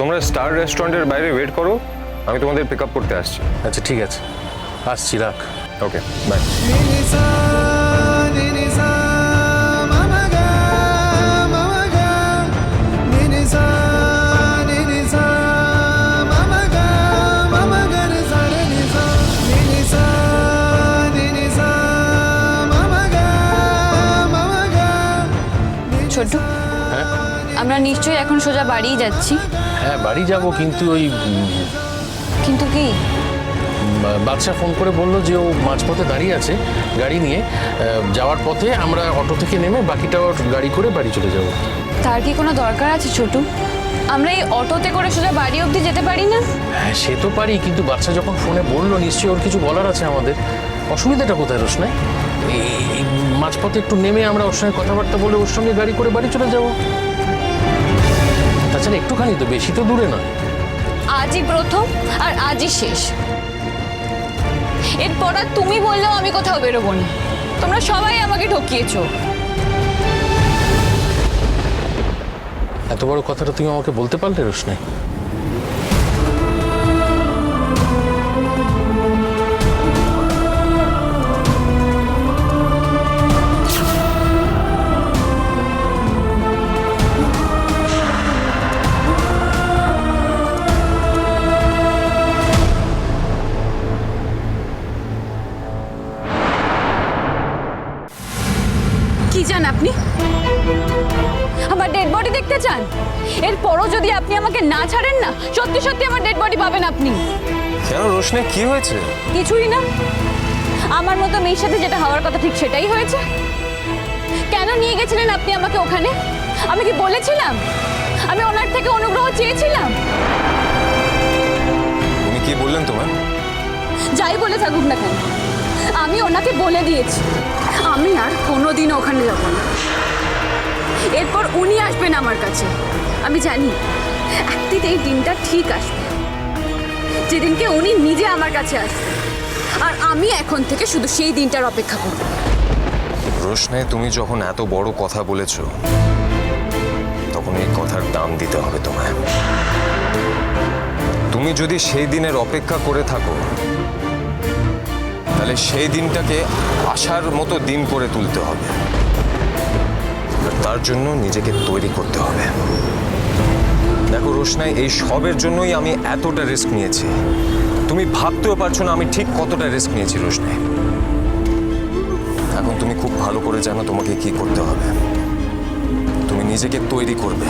তোমরা স্টার রেস্টুরেন্টের বাইরে ওয়েট করো আমি তোমাদের পিক আপ করতে আসছি আচ্ছা ঠিক আছে আসছি রাখ ওকে বাই ছোট্ট হ্যাঁ আমরা নিশ্চয়ই এখন সোজা বাড়িই যাচ্ছি। হ্যাঁ বাড়ি যাব কিন্তু ওই কিন্তু কি? বাদশা ফোন করে বলল যে ও মাঝপথে দাঁড়িয়ে আছে গাড়ি নিয়ে। যাওয়ার পথে আমরা অটো থেকে নেমে বাকিটা গাড়ি করে বাড়ি চলে যাব। তার কি কোনো দরকার আছে ছোটু? আমরা এই অটোতে করে সোজা বাড়ি অবধি যেতে পারি না? হ্যাঁ সে তো পারি কিন্তু বাচ্চা যখন ফোনে বলল নিশ্চয়ই ওর কিছু বলার আছে আমাদের। অসুবিধাটা কোথায় রোশনাই? এই মাঝপথে একটু নেমে আমরা ওর সঙ্গে কথাবার্তা বলে ওর সঙ্গে গাড়ি করে বাড়ি চলে যাব। তাছাড়া একটুখানি তো বেশি তো দূরে নয়। আজই প্রথম আর আজই শেষ। এরপর আর তুমি বললেও আমি কোথাও বেরোবো না। তোমরা সবাই আমাকে ঠকিয়েছ। এত বড় কথাটা তুমি আমাকে বলতে পারলে রোশনাই? কি চান আপনি? আমার ডেড বডি দেখতে চান? এরপরও যদি আপনি আমাকে না ছাড়েন না সত্যি সত্যি আমার ডেড বডি পাবেন আপনি। কেন রোশনে কি হয়েছে? কিছুই না। আমার মতো মেয়ের সাথে যেটা হওয়ার কথা ঠিক সেটাই হয়েছে। কেন নিয়ে গেছিলেন আপনি আমাকে ওখানে? আমি কি বলেছিলাম? আমি ওনার থেকে অনুগ্রহ চেয়েছিলাম। উনি কি বললেন তোমার যাই বলে থাকুক না কেন। আমি ওনাকে বলে দিয়েছি। আমি আর কোনোদিন ওখানে যাব না। এরপর উনি আসবেন আমার কাছে। আমি জানি, একদিন এই দিনটা ঠিক আসবে। যেদিনকে উনি নিজে আমার কাছে আসবেন। আর আমি এখন থেকে শুধু সেই দিনটার অপেক্ষা করব। রোশনে তুমি যখন এত বড় কথা বলেছ, তখন এই কথার দাম দিতে হবে তোমায়। তুমি যদি সেই দিনের অপেক্ষা করে থাকো তাহলে সেই দিনটাকে আসার মতো দিন করে তুলতে হবে। তার জন্য নিজেকে তৈরি করতে হবে। দেখো রোশনাই, এই সবের জন্যই আমি এতটা রিস্ক নিয়েছি। তুমি ভাবতেও পারছ না আমি ঠিক কতটা রিস্ক নিয়েছি রোশনাই। এখন তুমি খুব ভালো করে জানো তোমাকে কি করতে হবে। তুমি নিজেকে তৈরি করবে।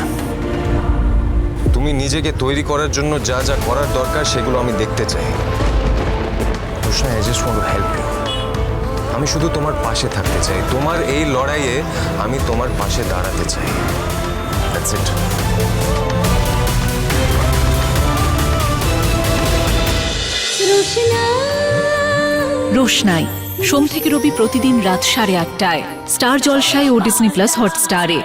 তুমি নিজেকে তৈরি করার জন্য যা যা করার দরকার সেগুলো আমি দেখতে চাই। Roshna I just want to help you আমি শুধু তোমার পাশে থাকতে চাই। তোমার এই লড়াইয়ে আমি তোমার পাশে দাঁড়াতে চাই। দ্যাটস ইট রোশনাই। সোম থেকে রবি প্রতিদিন রাত সাড়ে আটটায়। স্টার জলসায় ও ডিসনি প্লাস হটস্টারে